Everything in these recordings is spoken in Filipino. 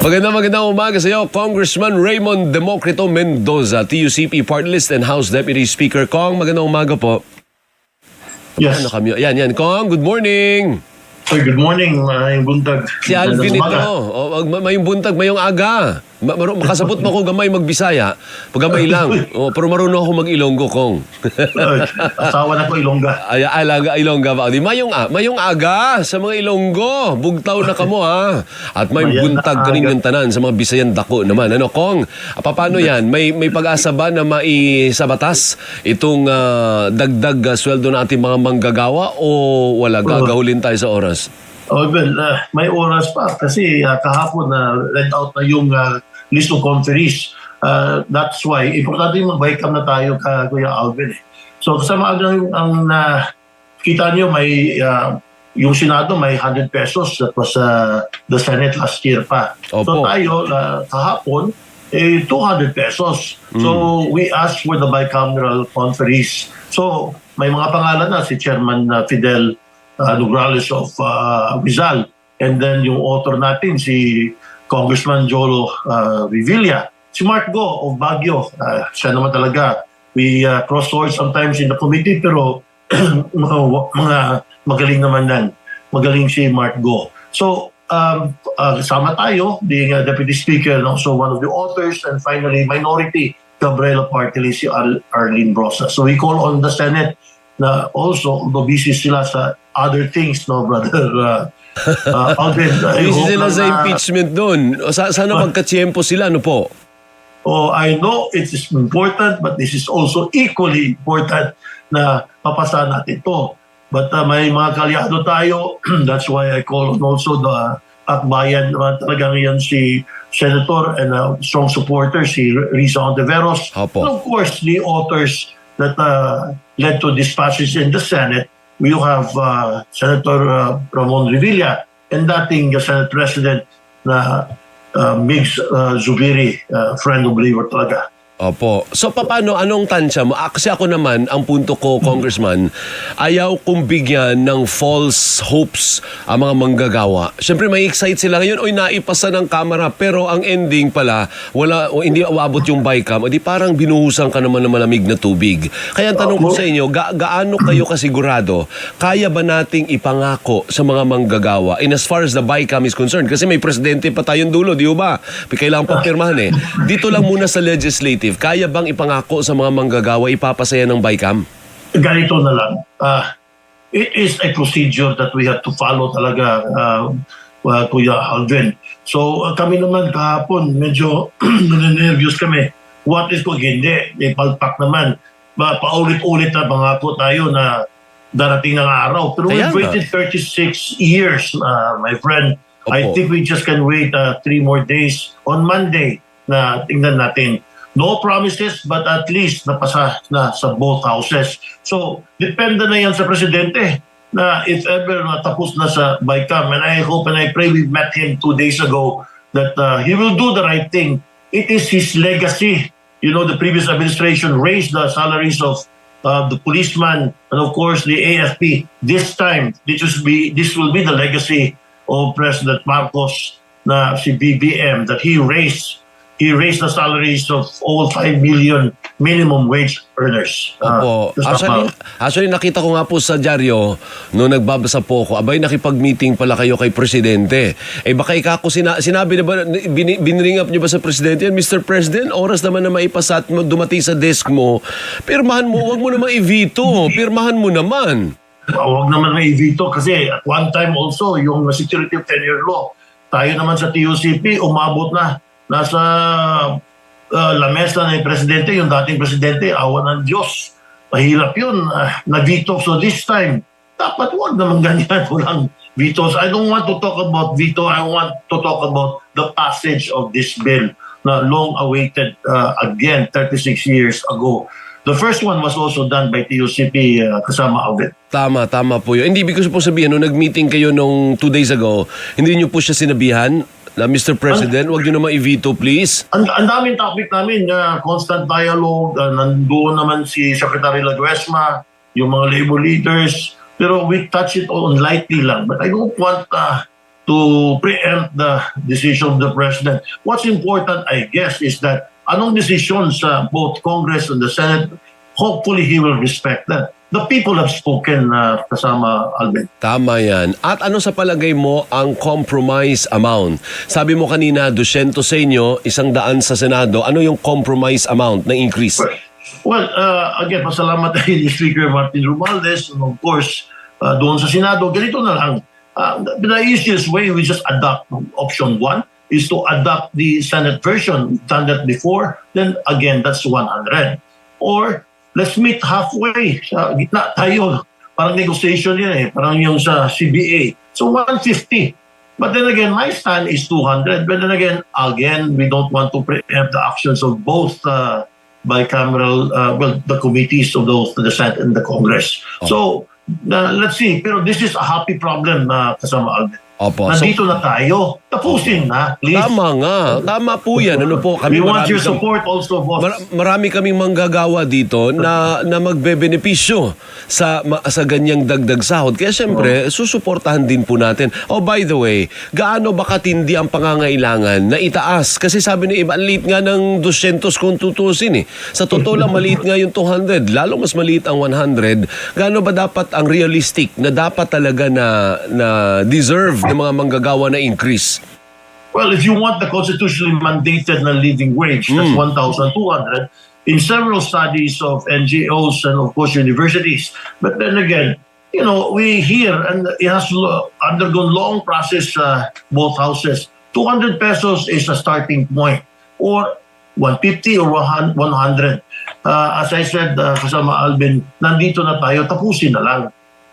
Magandang magandang umaga sa iyo, Congressman Raymond Democrito Mendoza, TUCP Party List and House Deputy Speaker. Kong, magandang umaga po. Yes. Ano kami? Yan, yan. Kong, good morning. Sir, good morning. Maayong buntag. Si Alvin ito. O, mayong buntag, mayong aga. Ma- maru- makasabot mo ko gamay magbisaya. Pag gamay lang. O, pero marunong ako mag-ilonggo, Kong. Asawa na ko Ilongga. Ay, alaga Ilongga ba? Di mayong a, mayong aga sa mga Ilonggo. Bugtaw na kamo ha. At may Mayan na buntag kaning aga. yung tanan sa mga Bisayan dako naman. Ano kong? ah, paano yan? May may pag-asa ba na maisabatas itong ah, dagdag ah, sweldo ng ating mga manggagawa o wala gagahulin tayo sa oras? Oh, well, uh, may oras pa kasi uh, kahapon na read out na yung uh, list of conferees. Uh, that's why, importante yung mag-welcome na tayo ka Kuya Alvin. Eh. So kasama ang, ang na kita niyo may uh, yung Senado may 100 pesos that was uh, the Senate last year pa. So Opo. tayo uh, kahapon eh 200 pesos. So we asked for the bicameral conferees. So may mga pangalan na si Chairman uh, Fidel uh, Nograles of uh, Rizal and then yung author natin si Congressman Jolo uh, Revilla. Si Mark Go of Baguio, uh, siya naman talaga. We uh, cross swords sometimes in the committee pero mga, mga magaling naman nan. Magaling si Mark Go. So, um, uh, kasama tayo, being a deputy speaker and also one of the authors and finally minority Gabriela Party List, si Ar- Arlene Brosa. So we call on the Senate na also, although busy sila sa other things, no, brother uh, uh, Alvin. I Busy hope sila lang sa na- impeachment doon. Sa, sana magka-tiyempo sila, ano po? Oh, I know it is important, but this is also equally important na mapasa natin to. But uh, may mga kalyado tayo. That's why I call on also the Akbayan naman talagang yan si Senator and a strong supporter si Risa Ontiveros. Opo. And of course, the authors that uh, led to this passage in the Senate. We have uh, Senator uh, Ramon Revilla and dating uh, Senate President na uh, Migs uh, Zubiri, uh, friend of Believer talaga. Opo. So paano anong tansya mo? Ah, Kasi ako naman, ang punto ko, Congressman, ayaw kong bigyan ng false hopes ang mga manggagawa. Siyempre may excite sila ngayon, oy naipasa ng kamera, pero ang ending pala, wala o hindi awabot yung bycam, edi parang binuhusan ka naman ng malamig na tubig. Kaya ang tanong ko sa inyo, ga- gaano kayo kasigurado, kaya ba nating ipangako sa mga manggagawa in as far as the bycam is concerned? Kasi may presidente pa tayong dulo, di ba? Kailangan pa pirmahan eh. Dito lang muna sa legislative, kaya bang ipangako sa mga manggagawa ipapasaya ng bycam? Ganito na lang. Uh, it is a procedure that we have to follow talaga, uh, uh, Kuya Alvin. So uh, kami naman kahapon, medyo nervous kami. What is kung hindi? May palpak naman. Ba, paulit-ulit na pangako tayo na darating ng araw. Pero Kaya we've waited 36 years, uh, my friend. I Opo. think we just can wait uh, three more days on Monday na tingnan natin. No promises, but at least napasa na sa both houses. So, depende na yan sa presidente na if ever natapos na sa BICAM. And I hope and I pray we met him two days ago that uh, he will do the right thing. It is his legacy. You know, the previous administration raised the salaries of uh, the policeman and of course the AFP. This time, this will be this will be the legacy of President Marcos na si BBM that he raised he raised the salaries of all 5 million minimum wage earners. Opo. Uh, Actually, actually, nakita ko nga po sa dyaryo, nung nagbabasa po ako, abay, nakipag-meeting pala kayo kay Presidente. Eh, baka ikako, sina- sinabi na ba, bin, binring up niyo ba sa Presidente yan? Mr. President, oras naman na maipasa at mo- dumating sa desk mo. Pirmahan mo, wag mo naman i-veto. Pirmahan mo naman. Uh, Huwag naman may veto kasi at one time also yung security of tenure law, tayo naman sa TUCP umabot na nasa uh, lamesa ng presidente, yung dating presidente, awa ng Diyos. Mahirap yun, uh, na-veto. So this time, dapat wag naman ganyan. Walang vetoes. I don't want to talk about veto. I want to talk about the passage of this bill na long awaited uh, again 36 years ago. The first one was also done by TUCP uh, kasama Audit. Tama, tama po yun. Hindi, ibig ko po sabihin, nung nag-meeting kayo nung two days ago, hindi niyo po siya sinabihan na Mr. President, wag niyo naman i-veto, please. Ang, ang daming topic namin, uh, constant dialogue, uh, nandoon naman si Secretary Laguesma, yung mga labor leaders, pero we touch it on lightly lang. But I don't want uh, to preempt the decision of the president. What's important, I guess, is that anong decision sa both Congress and the Senate, hopefully he will respect that. The people have spoken, uh, kasama Alvin. Tama yan. At ano sa palagay mo ang compromise amount? Sabi mo kanina, 200 sa inyo, isang daan sa Senado. Ano yung compromise amount na increase? Well, uh, again, pasalamat ni Speaker Martin Romualdez and of course, uh, doon sa Senado, ganito na lang. Uh, the, the easiest way we just adopt option one is to adopt the Senate version. We've done that before. Then again, that's 100. Or let's meet halfway. Sa gitna tayo. Parang negotiation yan eh. Parang yung sa CBA. So 150. But then again, my stand is 200. But then again, again, we don't want to preempt the actions of both uh, bicameral, uh, well, the committees of those, the Senate and the Congress. So, uh, let's see. Pero this is a happy problem na kasama Alvin. Opo. So, Nandito na tayo. Tapusin na, please. tama nga. Tama po yan. Ano po, kami We want your kami- support also, boss. Mar- marami kaming manggagawa dito na na magbebenepisyo sa ma- sa ganyang dagdag sahod. Kaya syempre, susuportahan din po natin. Oh, by the way, gaano ba katindi ang pangangailangan na itaas? Kasi sabi ni iba, liit nga ng 200 kung tutusin eh. Sa totoo lang, maliit nga yung 200. Lalo mas maliit ang 100. Gaano ba dapat ang realistic na dapat talaga na, na deserve ng mga manggagawa na increase? Well, if you want the constitutionally mandated na living wage, that's 1,200 in several studies of NGOs and of course universities. But then again, you know, we hear and it has undergone long process uh, both houses. 200 pesos is a starting point or 150 or 100. Uh, as I said, uh, kasama Alvin, nandito na tayo, tapusin na lang.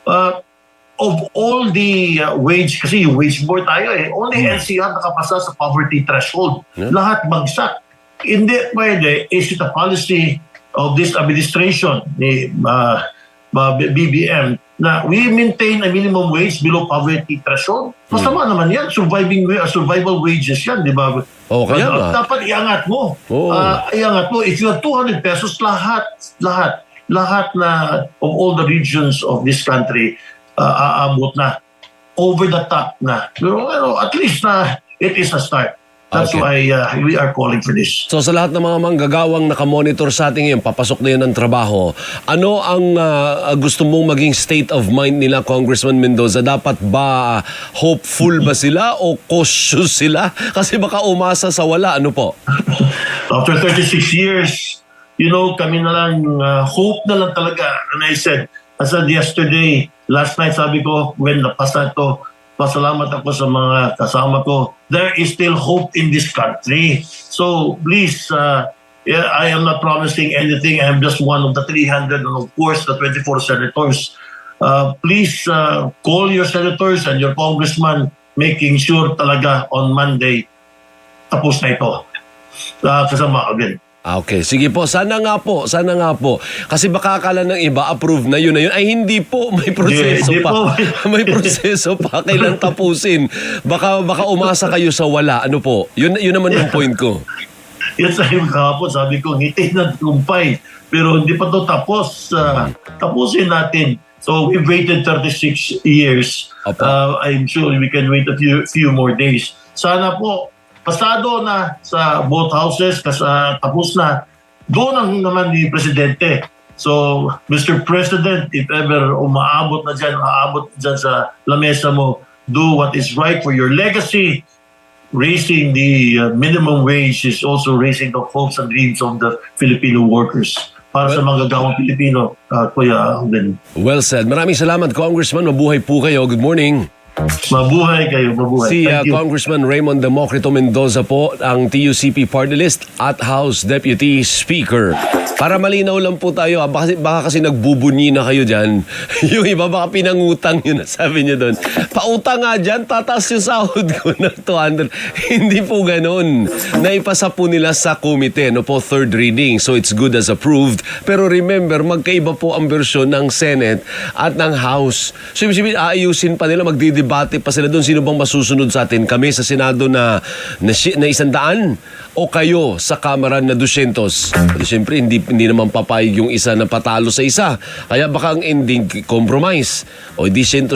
Uh, of all the uh, wage, kasi wage board tayo eh, only NCR nakapasa sa poverty threshold. Yeah. Lahat bagsak. Hindi pwede, is it a policy of this administration ni uh, uh, BBM na we maintain a minimum wage below poverty threshold? Masama naman yan. Surviving uh, survival wages yan, di ba? Oh, kaya Uh. Dapat iangat mo. Oo. Ah, iangat mo. If you have 200 pesos, lahat, lahat, lahat na of all the regions of this country, uh, aabot na. Over the top na. Pero ano, at least na it is a start. That's Okay. why uh, we are calling for this. So sa lahat ng mga manggagawang nakamonitor sa ating ngayon, papasok na yan ng trabaho, ano ang ah, gusto mong maging state of mind nila, Congressman Mendoza? Dapat ba hopeful ba sila o cautious sila? Kasi baka umasa sa wala, ano po? After 36 years, you know, kami na lang, uh, hope na lang talaga. And I said, I said yesterday, last night sabi ko, when napasa ito, pasalamat ako sa mga kasama ko. There is still hope in this country. So please, uh, yeah, I am not promising anything. I am just one of the 300 and of course the 24 senators. Uh, please uh, call your senators and your congressman making sure talaga on Monday tapos na ito. Uh, kasama again. Ah, Okay, sige po. Sana nga po, sana nga po. Kasi baka akala ng iba, approve na yun na yun. Ay, hindi po. May proseso Hindi pa. po. May proseso pa. Kailan tapusin? Baka, baka umasa kayo sa wala. Ano po? Yun, yun naman yung point ko. Yan sa yung kahapon, sabi ko, ngiti na tumpay. Pero hindi pa to tapos. Uh, tapusin natin. So we waited 36 years. Opo. Uh, I'm sure we can wait a few, few more days. Sana po, pasado na sa both houses, kasi uh, tapos na. Doon ang naman ni Presidente. So, Mr. President, if ever umaabot na dyan, umaabot dyan sa lamesa mo, do what is right for your legacy, raising the uh, minimum wage is also raising the hopes and dreams of the Filipino workers. Para sa mga gagawang Pilipino, uh, Kuya Alvin. Well said. Maraming salamat, Congressman. Mabuhay po kayo. Good morning. Mabuhay kayo, mabuhay. Si uh, Thank you. Congressman Raymond Democrito Mendoza po, ang TUCP Party List at House Deputy Speaker. Para malinaw lang po tayo, ah, baka, baka kasi nagbubunyi na kayo dyan. yung iba baka pinangutang yun, sabi niyo doon. Pautang nga dyan, tataas yung sahod ko ng 200. Hindi po ganun. Naipasa po nila sa komite, no po, third reading. So it's good as approved. Pero remember, magkaiba po ang versyon ng Senate at ng House. So ibig sabihin, aayusin pa nila, magdidebate debate pa sila doon. Sino bang masusunod sa atin? Kami sa Senado na, na, na isandaan o kayo sa Kamara na 200? Pero siyempre, hindi, hindi naman papayag yung isa na patalo sa isa. Kaya baka ang ending compromise. O di 150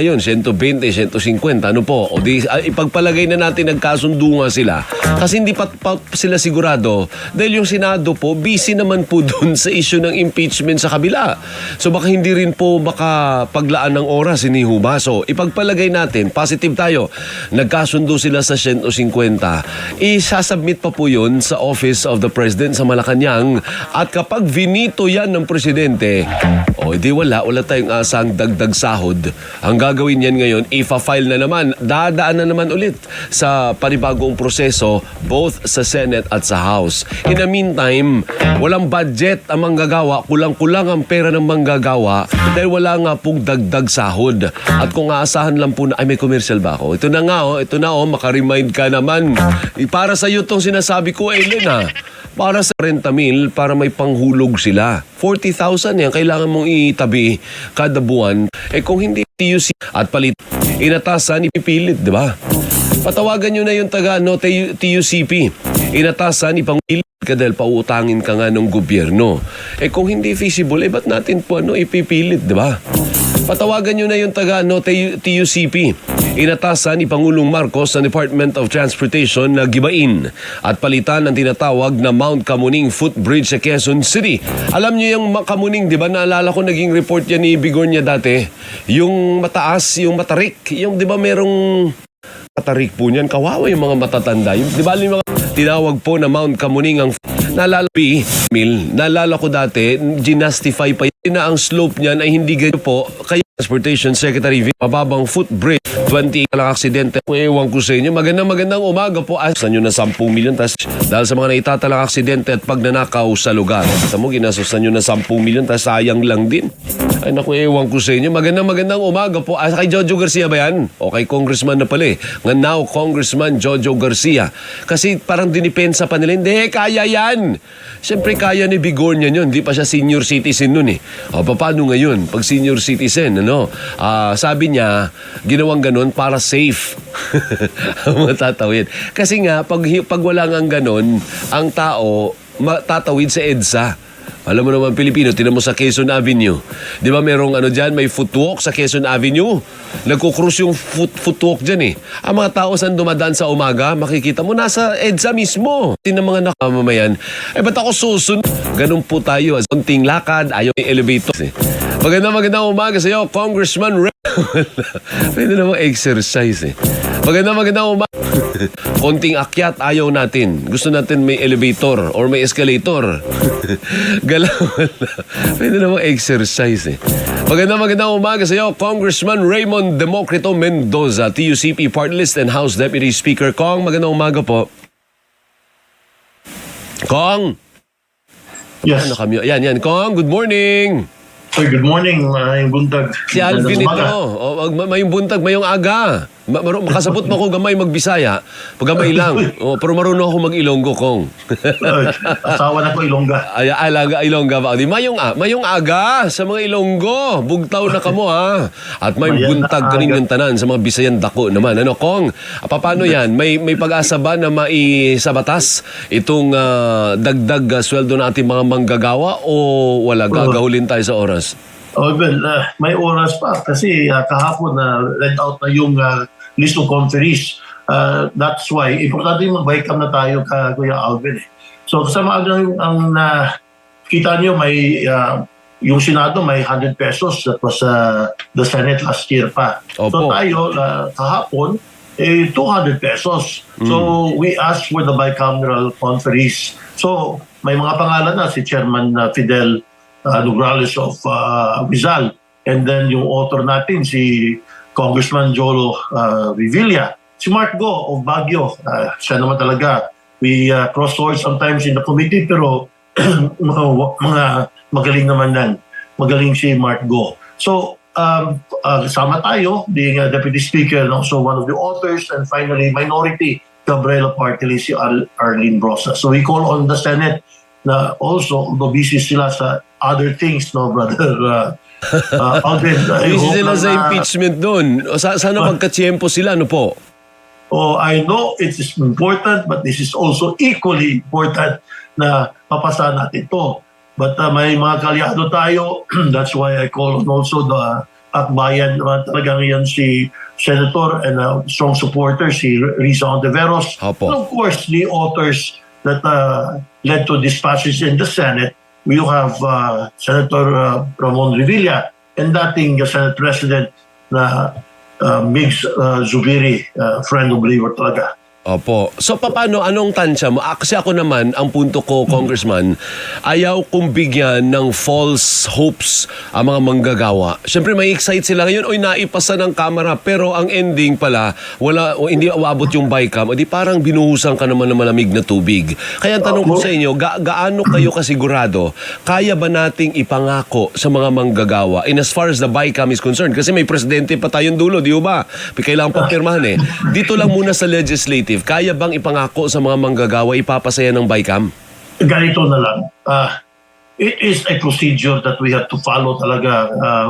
yun, 120, 150. Ano po? O di ah, ipagpalagay na natin nagkasundo nga sila. Kasi hindi pa, pa sila sigurado. Dahil yung Senado po, busy naman po doon sa issue ng impeachment sa kabila. So baka hindi rin po makapaglaan ng oras ni Huba. So ipagpalagay natin, positive tayo. Nagkasundo sila sa 150. Isasubmit pa po yun sa Office of the President sa Malacanang. At kapag vinito yan ng Presidente, o di wala, wala tayong asang dagdag sahod. Ang gagawin yan ngayon, ifa-file na naman, dadaan na naman ulit sa panibagong proseso both sa Senate at sa House. In the meantime, walang budget ang manggagawa, kulang-kulang ang pera ng manggagawa dahil wala nga pong dagdag sahod. At kung aasahan lang po na, ay may commercial ba ako? Ito na nga oh, ito na oh, makaremind ka naman. Eh, Para sa iyo tong sinasabi ko, Elena. Para sa 40 mil, para may panghulog sila. 40,000 yan, kailangan mong itabi kada buwan. Eh kung hindi TUC at palit, inatasan, ipipilit, di ba? Patawagan nyo na yung taga no, TUCP. Inatasan, ipangilit ka dahil pauutangin ka nga ng gobyerno. Eh kung hindi feasible, eh ba't natin po ano, ipipilit, di ba? Patawagan nyo na yung taga no, TUCP. Inatasan ni Pangulong Marcos sa Department of Transportation na gibain at palitan ang tinatawag na Mount Kamuning Footbridge sa Quezon City. Alam niyo yung Kamuning, di ba? Naalala ko naging report yan ni Bigornia dati. Yung mataas, yung matarik. Yung di ba merong matarik po niyan. Kawawa yung mga matatanda. Yung, di ba yung mga tinawag po na Mount Kamuning ang Naalala P. Mil, naalala ko dati, ginastify pa yun na ang slope niyan ay hindi ganyan po. Kaya Transportation Secretary V. Mababang footbridge, 20 lang aksidente. Ewan ko sa inyo, magandang magandang umaga po. Asan nyo na 10 milyon tas dahil sa mga naitatalang aksidente at pagnanakaw sa lugar. Sa mo, ginasusan nyo na 10 milyon tas sayang lang din. Ay naku, ewan ko sa inyo. Magandang magandang umaga po. Ah, kay Jojo Garcia ba yan? O kay Congressman na pala eh. Nga now, Congressman Jojo Garcia. Kasi parang dinipensa pa nila, hindi, kaya yan. Siyempre, kaya ni Bigornia yun. Hindi pa siya senior citizen nun eh. O, paano ngayon? Pag senior citizen, ano? Ah, sabi niya, ginawang ganun para safe. Matatawid. Kasi nga, pag, pag wala nga ganun, ang tao matatawid sa EDSA. Alam mo naman Pilipino, tinan mo sa Quezon Avenue. Di ba merong ano dyan, may footwalk sa Quezon Avenue? Nagkukrus yung foot, footwalk dyan eh. Ang mga tao saan dumadaan sa umaga, makikita mo nasa EDSA mismo. Tin ng mga nakamamayan, eh ba't ako susunod? Ganun po tayo. Kunting lakad, ayaw yung elevator. Eh. Maganda magandang umaga sa iyo, Congressman Ray. Pwede namang exercise eh. Maganda magandang umaga. Konting akyat ayaw natin. Gusto natin may elevator or may escalator. Galaw Pwede namang exercise eh. Maganda magandang umaga sa iyo, Congressman Raymond Democrito Mendoza, TUCP Party List and House Deputy Speaker. Kong, magandang umaga po. Kong! Yes. Ano kami? Yan, yan. Kong, good morning! Sir, good morning, uh, buntag. Si Alvin ito. Magandang umaga. O, mag- mayong buntag, mayong aga. Ma- maru- makasabot mo ko gamay magbisaya. Pag gamay lang. O, pero marunong ako mag-ilonggo, Kong. Uh, asawa na ko Ilongga. Ay, alaga Ilongga ba? Di mayong, a- mayong aga sa mga Ilonggo. Bugtaw na kamo ha. At may Mayan na buntag aga. kanin yung tanan sa mga Bisayan dako naman. Ano, Kong? ah, Paano yan? May, may pag-asa ba na maisabatas itong ah, dagdag ah, sweldo ng ating mga manggagawa o wala? Gagahulin tayo sa oras? Oh, well, uh, may oras pa kasi uh, kahapon na read out na yung uh, list of conferees. Uh, that's why, importante yung mag-welcome na tayo ka Kuya Alvin. Eh. So, kasama ang, ang na kita niyo may uh, yung Senado may 100 pesos that was uh, the Senate last year pa. So Opo. tayo uh, kahapon eh 200 pesos. So we asked for the bicameral conferees. So may mga pangalan na si Chairman uh, Fidel uh, Nograles of uh, Rizal and then yung author natin si Congressman Jolo uh, Revilla. Si Mark Go of Baguio, uh, siya naman talaga. We uh, cross swords sometimes in the committee pero mga, mga magaling naman nan. Magaling si Mark Go. So, um, uh, kasama tayo, being a deputy speaker and also one of the authors and finally minority Gabriela Party List, si Ar- Arlene Brosa. So we call on the Senate na also, although busy sila sa other things, no, Brother uh, Uh, Alvin, I Busy sila sa impeachment doon. Sa, sana magka-tiyempo sila, ano po? Oh, I know it is important, but this is also equally important na mapasa natin to. But uh, may mga kalyado tayo. That's why I call on also the Akbayan naman talagang yan si Senator and a strong supporter si Risa Ontiveros. Opo. And of course, the authors that uh, led to this passage in the Senate. We have uh, Senator uh, Ramon Revilla and dating uh, Senate President na uh, Migs uh, Zubiri, uh, friend of believer talaga. Opo. So paano anong tansya mo? Ah, Kasi ako naman, ang punto ko, Congressman, ayaw kong bigyan ng false hopes ang mga manggagawa. Siyempre may excite sila ngayon, oy naipasa ng kamera, pero ang ending pala, wala o hindi awabot yung bycam, edi parang binuhusan ka naman ng malamig na tubig. Kaya ang tanong ko sa inyo, ga- gaano kayo kasigurado, kaya ba nating ipangako sa mga manggagawa in as far as the bycam is concerned? Kasi may presidente pa tayong dulo, di ba? Kailangan pa pirmahan eh. Dito lang muna sa legislative, kaya bang ipangako sa mga manggagawa ipapasaya ng bycam? Ganito na lang. Uh, it is a procedure that we have to follow talaga, uh,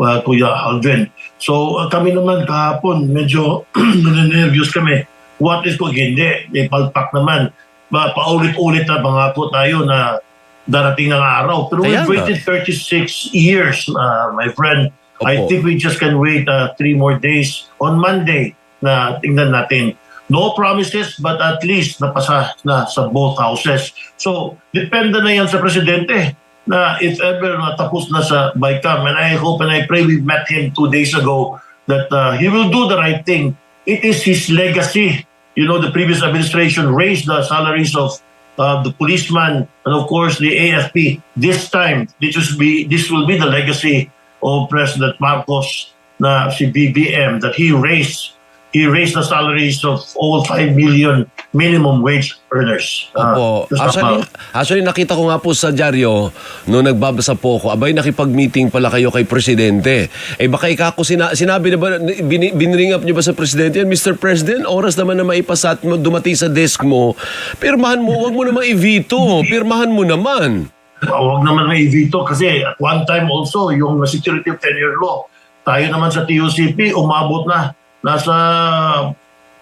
uh, Kuya Alvin. So uh, kami naman kahapon, medyo nervous kami. What is kung hindi? May palpak naman. Ba, paulit-ulit na pangako tayo na darating ng araw. Pero Kaya we've waited 36 years, uh, my friend. I Opo. think we just can wait uh, three more days on Monday na tingnan natin. No promises, but at least napasa na sa both houses. So, depende na yan sa presidente na if ever natapos na sa BICAM. And I hope and I pray we met him two days ago that uh, he will do the right thing. It is his legacy. You know, the previous administration raised the salaries of uh, the policeman and of course the AFP. This time, this will be this will be the legacy of President Marcos na si BBM that he raised he raised the salaries of all 5 million minimum wage earners. Opo. Uh, Actually, actually, nakita ko nga po sa dyaryo, nung nagbabasa po ako, abay, nakipag-meeting pala kayo kay Presidente. Eh, baka ikako, sina- sinabi na ba, bin, binring up niyo ba sa Presidente yan? Mr. President, oras naman na maipasa at mo- dumating sa desk mo, pirmahan mo, wag mo naman i-veto. Pirmahan mo naman. Huwag naman may veto kasi at one time also yung security of tenure law, tayo naman sa TUCP umabot na nasa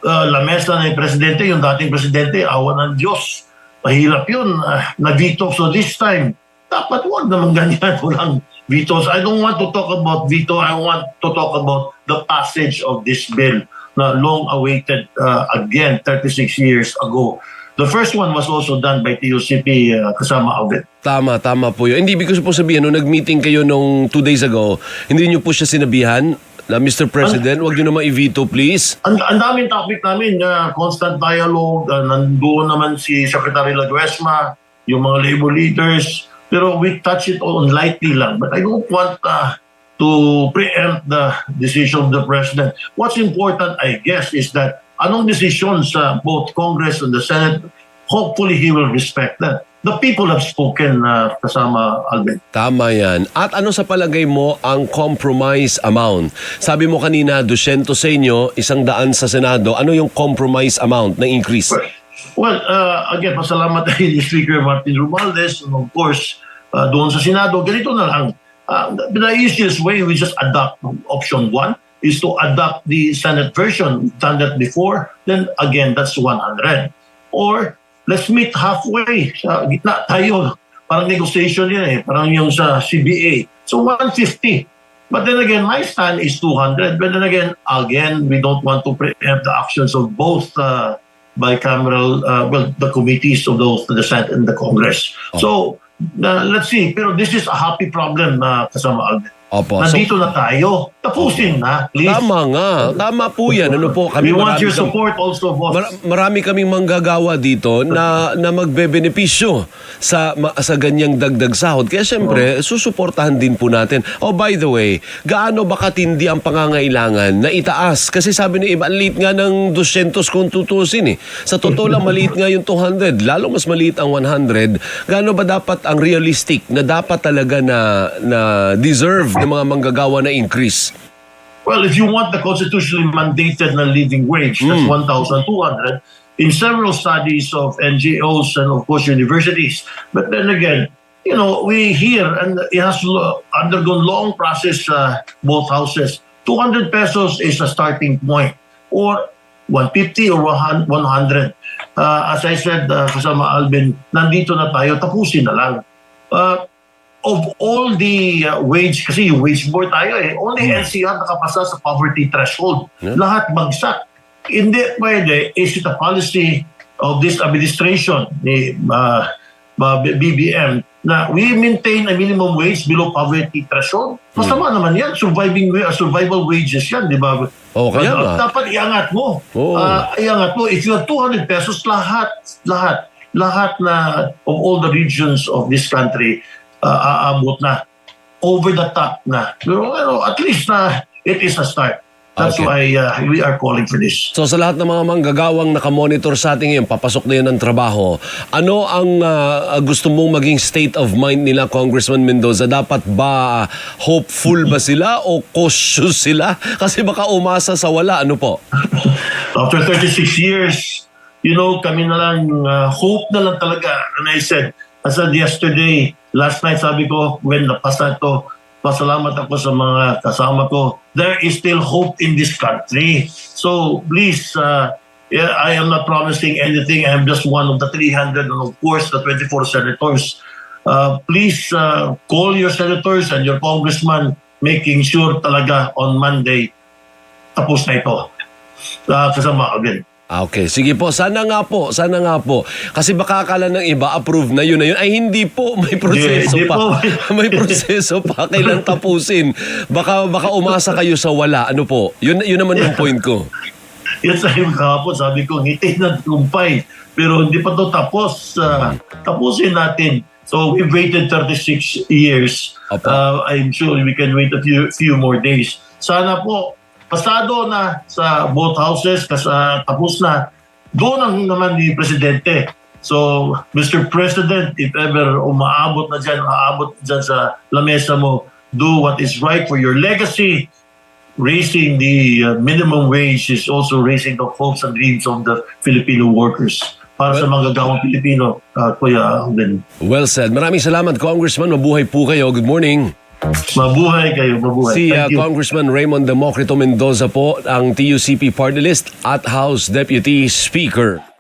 uh, lamesa ng presidente, yung dating presidente, awa ng Diyos. Mahirap yun, uh, na-veto. So this time, dapat wag naman ganyan, walang vetoes. I don't want to talk about veto, I want to talk about the passage of this bill na long awaited uh, again 36 years ago. The first one was also done by TUCP uh, kasama Alvin. Tama, tama po yun. Hindi, because po sabihin, nung nag-meeting kayo nung two days ago, hindi niyo po siya sinabihan na Mr. President, wag niyo naman i-veto, please. Ang, ang daming topic namin, uh, constant dialogue, uh, nandoon naman si Secretary Laguesma, yung mga labor leaders, pero we touch it on lightly lang. But I don't want uh, to preempt the decision of the President. What's important, I guess, is that anong decision sa both Congress and the Senate, hopefully he will respect that. The people have spoken uh, kasama Alvin. Tama yan. At ano sa palagay mo ang compromise amount? Sabi mo kanina, 200 sa inyo, isang daan sa Senado. Ano yung compromise amount na increase? Well, uh, again, pasalamat ni Speaker Martin Romualdez and of course, uh, doon sa Senado, ganito na lang. Uh, the, the easiest way we just adopt option one is to adopt the Senate version. We've done that before. Then again, that's 100. Or let's meet halfway. Sa gitna tayo. Parang negotiation yan eh. Parang yung sa CBA. So 150. But then again, my stand is 200. But then again, again, we don't want to preempt the actions of both uh, bicameral, uh, well, the committees of those, the Senate and the Congress. So, uh, let's see. Pero this is a happy problem na kasama Alvin. Opo. So, Nandito na tayo. Tapusin na, please. tama nga. Tama po yan. Ano po, kami we want your support also, boss. Mar- marami kaming manggagawa dito na na magbebenepisyo sa ma- sa ganyang dagdag sahod. Kaya syempre, susuportahan din po natin. Oh, by the way, gaano ba katindi ang pangangailangan na itaas? Kasi sabi ni iba, liit nga ng 200 kung tutusin eh. Sa totoo lang, maliit nga yung 200. Lalo mas maliit ang 100. Gaano ba dapat ang realistic na dapat talaga na, na deserve ng mga manggagawa na increase? Well, if you want the constitutionally mandated na living wage, that's 1,200 in several studies of NGOs and of course universities. But then again, you know, we hear, and it has undergone long process uh, both houses. 200 pesos is a starting point, or 150 or 100. Uh, as I said, uh, kasama Alvin, nandito na tayo, tapusin na lang. Uh, of all the uh, wage, kasi wage board tayo eh, only NCR nakapasa sa poverty threshold. Yeah. Lahat bagsak. Hindi pwede, is it a policy of this administration ni uh, uh, BBM na we maintain a minimum wage below poverty threshold? Masama naman yan. Surviving, uh, survival wages yan, di ba? Oo, kaya Uh. Dapat iangat mo. Oo. Ah, iangat mo. If you have 200 pesos, lahat, lahat, lahat na of all the regions of this country, uh, aabot na. Over the top na. Pero ano, at least na it is a start. That's Okay. why uh, we are calling for this. So sa lahat ng mga manggagawang nakamonitor sa atin ngayon, papasok na yan ng trabaho, ano ang ah, gusto mong maging state of mind nila, Congressman Mendoza? Dapat ba hopeful ba sila o cautious sila? Kasi baka umasa sa wala, ano po? After 36 years, you know, kami na lang, uh, hope na lang talaga. And I said, I said yesterday, last night sabi ko, when napasa ito, pasalamat ako sa mga kasama ko. There is still hope in this country. So please, uh, yeah, I am not promising anything. I am just one of the 300 and of course the 24 senators. Uh, please uh, call your senators and your congressman making sure talaga on Monday tapos na ito. Uh, kasama again. Ah, Okay, sige po. Sana nga po, sana nga po. Kasi baka akala ng iba, approve na yun na yun. Ay, hindi po. May proseso Hindi pa. po. May proseso pa. Kailan tapusin? Baka, baka umasa kayo sa wala. Ano po? Yun, yun naman yung point ko. Yan sa yung kahapon, sabi ko, ngiti na tumpay. Pero hindi pa to tapos. Ah, tapusin natin. So we waited 36 years. Opo. Uh, I'm sure we can wait a few, few more days. Sana po, pasado na sa both houses, kasi ah, tapos na. Doon ang naman ni Presidente. So, Mr. President, if ever umaabot na dyan, aabot dyan sa lamesa mo, do what is right for your legacy, raising the uh, minimum wage is also raising the hopes and dreams of the Filipino workers. Para sa mga gagawang Pilipino, uh, Kuya Alvin. Well said. Maraming salamat, Congressman. Mabuhay po kayo. Good morning. Mabuhay kayo, mabuhay. Si uh, Thank you. Congressman Raymond Democrito Mendoza po, ang TUCP Party List at House Deputy Speaker.